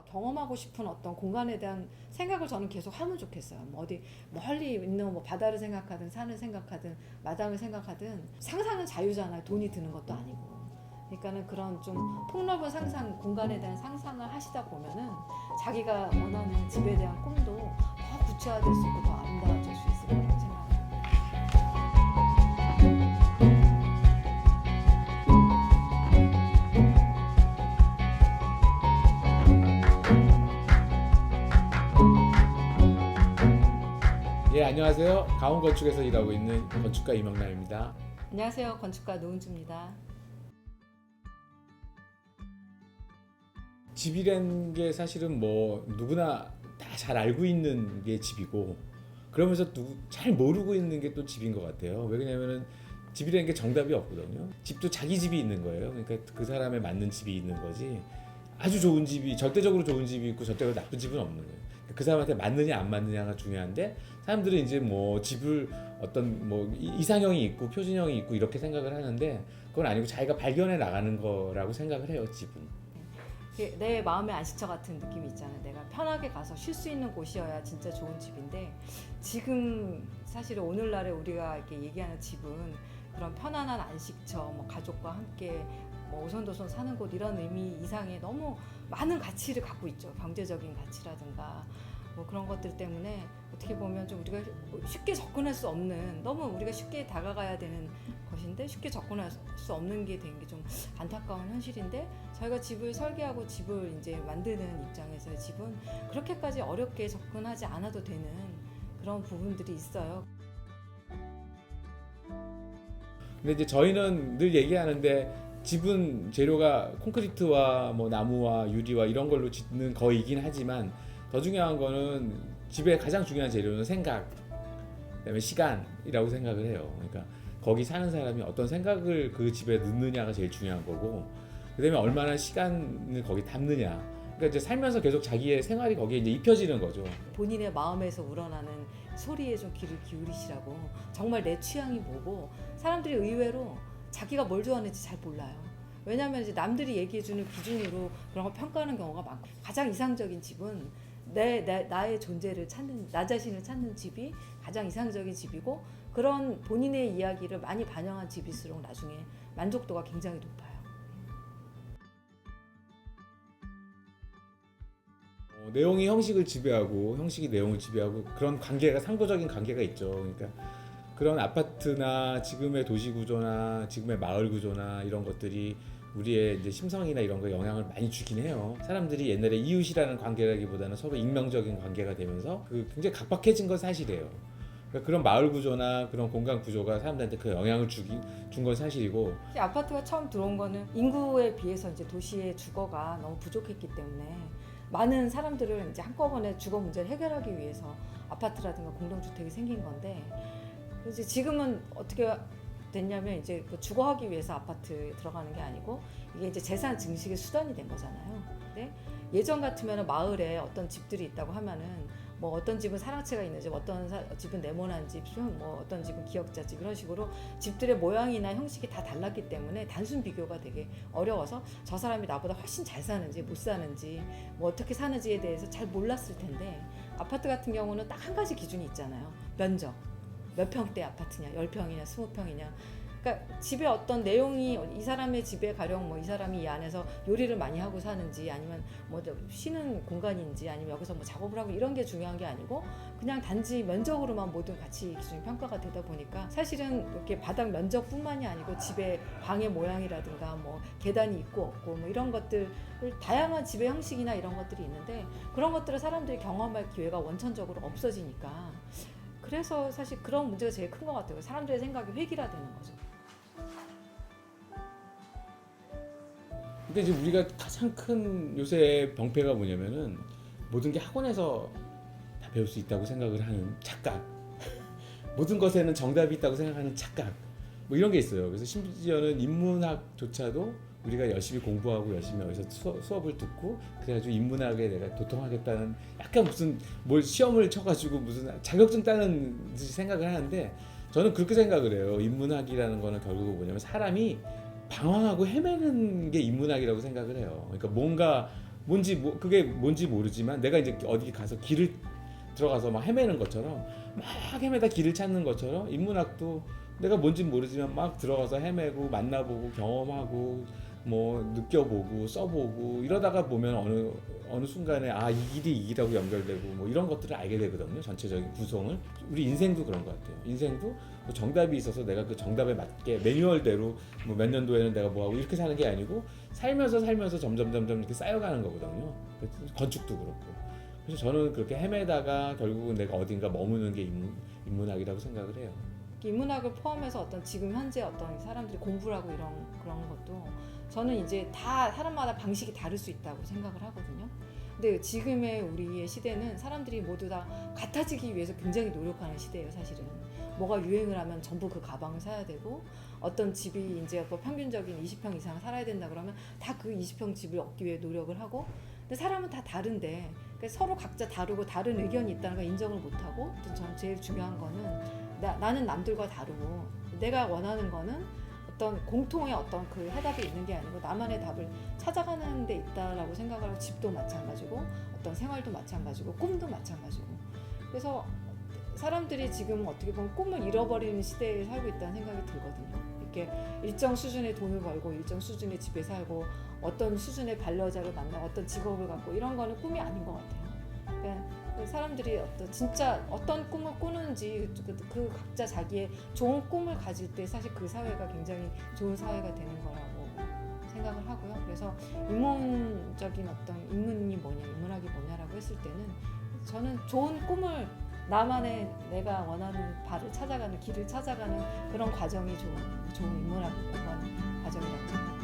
경험하고 싶은 어떤 공간에 대한 생각을 저는 계속 하면 좋겠어요. 뭐 어디 멀리 있는 뭐 바다를 생각하든 산을 생각하든 마당을 생각하든 상상은 자유잖아요. 돈이 드는 것도 아니고. 그러니까는 그런 좀 폭넓은 상상 공간에 대한 상상을 하시다 보면은 자기가 원하는 집에 대한 꿈도 더 구체화될 수 있고 더 아름다워질 수 있을 거라고 생각합니다. 안녕하세요 강원 건축에서 일하고 있는 건축가 이명남입니다. 안녕하세요. 건축가 노은주입니다. 집이란 게 사실은 뭐 누구나 다 잘 알고 있는 게 집이고 그러면서 누구 잘 모르고 있는 게 또 집인 것 같아요. 왜 그러냐면은 집이라는 게 정답이 없거든요. 집도 자기 집이 있는 거예요. 그러니까 그 사람에 맞는 집이 있는 거지. 아주 좋은 집이 절대적으로 좋은 집이 있고 절대적으로 나쁜 집은 없는 거예요. 그 사람한테 맞느냐 안 맞느냐가 중요한데 사람들은 이제 뭐 집을 어떤 뭐 이- 이상형이 있고 표준형이 있고 이렇게 생각을 하는데 그건 아니고 자기가 발견해 나가는 거라고 생각을 해요 집은. 내 마음의 안식처 같은 느낌이 있잖아요. 내가 편하게 가서 쉴 수 있는 곳이어야 진짜 좋은 집인데 지금 사실 오늘날에 우리가 이렇게 얘기하는 집은 그런 편안한 안식처, 뭐 가족과 함께 뭐 오손도손 사는 곳 이런 의미 이상의 너무 많은 가치를 갖고 있죠. 경제적인 가치라든가 뭐 그런 것들 때문에 어떻게 보면 좀 우리가 쉽게 접근할 수 없는 너무 우리가 쉽게 다가가야 되는 것인데 쉽게 접근할 수 없는 게 된 게 좀 안타까운 현실인데 저희가 집을 설계하고 집을 이제 만드는 입장에서 집은 그렇게까지 어렵게 접근하지 않아도 되는 그런 부분들이 있어요. 근데 이제 저희는 늘 얘기하는데 집은 재료가 콘크리트와 뭐 나무와 유리와 이런 걸로 짓는 거이긴 하지만 더 중요한 거는 집의 가장 중요한 재료는 생각, 그다음에 시간이라고 생각을 해요. 그러니까 거기 사는 사람이 어떤 생각을 그 집에 넣느냐가 제일 중요한 거고, 그다음에 얼마나 시간을 거기 담느냐. 그러니까 이제 살면서 계속 자기의 생활이 거기에 이제 입혀지는 거죠. 본인의 마음에서 우러나는 소리에 좀 귀를 기울이시라고 정말 내 취향이 뭐고 사람들이 의외로 자기가 뭘 좋아하는지 잘 몰라요. 왜냐하면 이제 남들이 얘기해주는 기준으로 그런 걸 평가하는 경우가 많고 가장 이상적인 집은 내, 내 나의 존재를 찾는 나 자신을 찾는 집이 가장 이상적인 집이고 그런 본인의 이야기를 많이 반영한 집일수록 나중에 만족도가 굉장히 높아요. 어, 내용이 형식을 지배하고 형식이 내용을 지배하고 그런 관계가 상부적인 관계가 있죠. 그러니까 그런 아파트나 지금의 도시 구조나 지금의 마을 구조나 이런 것들이 우리의 이제 심성이나 이런 거에 영향을 많이 주긴 해요. 사람들이 옛날에 이웃이라는 관계라기보다는 서로 익명적인 관계가 되면서 그 굉장히 각박해진 건 사실이에요. 그러니까 그런 마을 구조나 그런 공간 구조가 사람들한테 그 영향을 주기 준 건 사실이고 이 아파트가 처음 들어온 거는 인구에 비해서 이제 도시의 주거가 너무 부족했기 때문에 많은 사람들을 이제 한꺼번에 주거 문제를 해결하기 위해서 아파트라든가 공동주택이 생긴 건데 이제 지금은 어떻게 됐냐면 이제 그 주거하기 위해서 아파트에 들어가는 게 아니고 이게 이제 재산 증식의 수단이 된 거잖아요. 근데 예전 같으면 마을에 어떤 집들이 있다고 하면은 뭐 어떤 집은 사랑채가 있는 집, 어떤 사- 집은 네모난 집, 뭐 어떤 집은 기역자 집 이런 식으로 집들의 모양이나 형식이 다 달랐기 때문에 단순 비교가 되게 어려워서 저 사람이 나보다 훨씬 잘 사는지 못 사는지 뭐 어떻게 사는지에 대해서 잘 몰랐을 텐데 아파트 같은 경우는 딱 한 가지 기준이 있잖아요. 면적. 몇 평대 아파트냐, 10평이냐, 20평이냐. 그러니까 집에 어떤 내용이 이 사람의 집에 가령 뭐 이 사람이 이 안에서 요리를 많이 하고 사는지 아니면 뭐저 쉬는 공간인지 아니면 여기서 뭐 작업을 하고 이런 게 중요한 게 아니고 그냥 단지 면적으로만 모든 가치 기준이 평가가 되다 보니까 사실은 이렇게 바닥 면적뿐만이 아니고 집의 방의 모양이라든가 뭐 계단이 있고 없고 뭐 이런 것들을 다양한 집의 형식이나 이런 것들이 있는데 그런 것들을 사람들이 경험할 기회가 원천적으로 없어지니까 그래서 사실 그런 문제가 제일 큰 것 같아요. 사람들의 생각이 획일화되는 거죠. 근데 이제 우리가 가장 큰 요새 병폐가 뭐냐면은 모든 게 학원에서 다 배울 수 있다고 생각을 하는 착각. 모든 것에는 정답이 있다고 생각하는 착각. 뭐 이런 게 있어요. 그래서 심지어는 인문학조차도 우리가 열심히 공부하고 열심히 여기서 수업, 수업 을 듣고 그래가지고 인문학에 내가 도통하겠다는 약간 무슨 뭘 시험을 쳐가지고 무슨 자격증 따는 듯이 생각을 하는데 저는 그렇게 생각을 해요. 인문학이라는 거는 결국 뭐냐면 사람이 방황하고 헤매는 게 인문학이라고 생각을 해요. 그러니까 뭔가 뭔지 뭐 그게 뭔지 모르지만 내가 이제 어디 가서 길을 들어가서 막 헤매는 것처럼 막 헤매다 길을 찾는 것처럼 인문학도 내가 뭔지 모르지만 막 들어가서 헤매고 만나보고 경험하고 뭐 느껴보고 써보고 이러다가 보면 어느 어느 순간에 아 이 길이 이 길하고 연결되고 뭐 이런 것들을 알게 되거든요. 전체적인 구성을. 우리 인생도 그런 것 같아요. 인생도 뭐 정답이 있어서 내가 그 정답에 맞게 매뉴얼대로 뭐 몇 년도에는 내가 뭐 하고 이렇게 사는 게 아니고 살면서 살면서 점점 점점 이렇게 쌓여가는 거거든요. 그래서 건축도 그렇고. 그래서 저는 그렇게 헤매다가 결국은 내가 어딘가 머무는 게 인문, 인문학이라고 생각을 해요. 인문학을 포함해서 어떤 지금 현재 어떤 사람들이 공부를 하고 이런 그런 것도 저는 이제 다 사람마다 방식이 다를 수 있다고 생각을 하거든요. 근데 지금의 우리의 시대는 사람들이 모두 다 같아지기 위해서 굉장히 노력하는 시대예요, 사실은. 뭐가 유행을 하면 전부 그 가방을 사야 되고 어떤 집이 이제 뭐 평균적인 20평 이상 살아야 된다 그러면 다 그 20평 집을 얻기 위해 노력을 하고 근데 사람은 다 다른데 그러니까 서로 각자 다르고 다른 의견이 있다는 걸 인정을 못하고 또 저는 제일 중요한 거는 나, 나는 남들과 다르고 내가 원하는 거는 어떤 공통의 어떤 그 해답이 있는 게 아니고 나만의 답을 찾아가는 데 있다라고 생각을 하고 집도 마찬가지고 어떤 생활도 마찬가지고 꿈도 마찬가지고 그래서 사람들이 지금 어떻게 보면 꿈을 잃어버리는 시대에 살고 있다는 생각이 들거든요. 이렇게 일정 수준의 돈을 벌고 일정 수준의 집에 살고 어떤 수준의 반려자를 만나 어떤 직업을 갖고 이런 거는 꿈이 아닌 것 같아요. 그러니까 사람들이 어떤 진짜 어떤 꿈을 꾸는지 그, 그 각자 자기의 좋은 꿈을 가질 때 사실 그 사회가 굉장히 좋은 사회가 되는 거라고 생각을 하고요. 그래서 인문적인 어떤 인문이 뭐냐, 인문학이 뭐냐라고 했을 때는 저는 좋은 꿈을 나만의 내가 원하는 바를 찾아가는 길을 찾아가는 그런 과정이 좋은 좋은 인문학의 그런 과정이라고 생각합니다.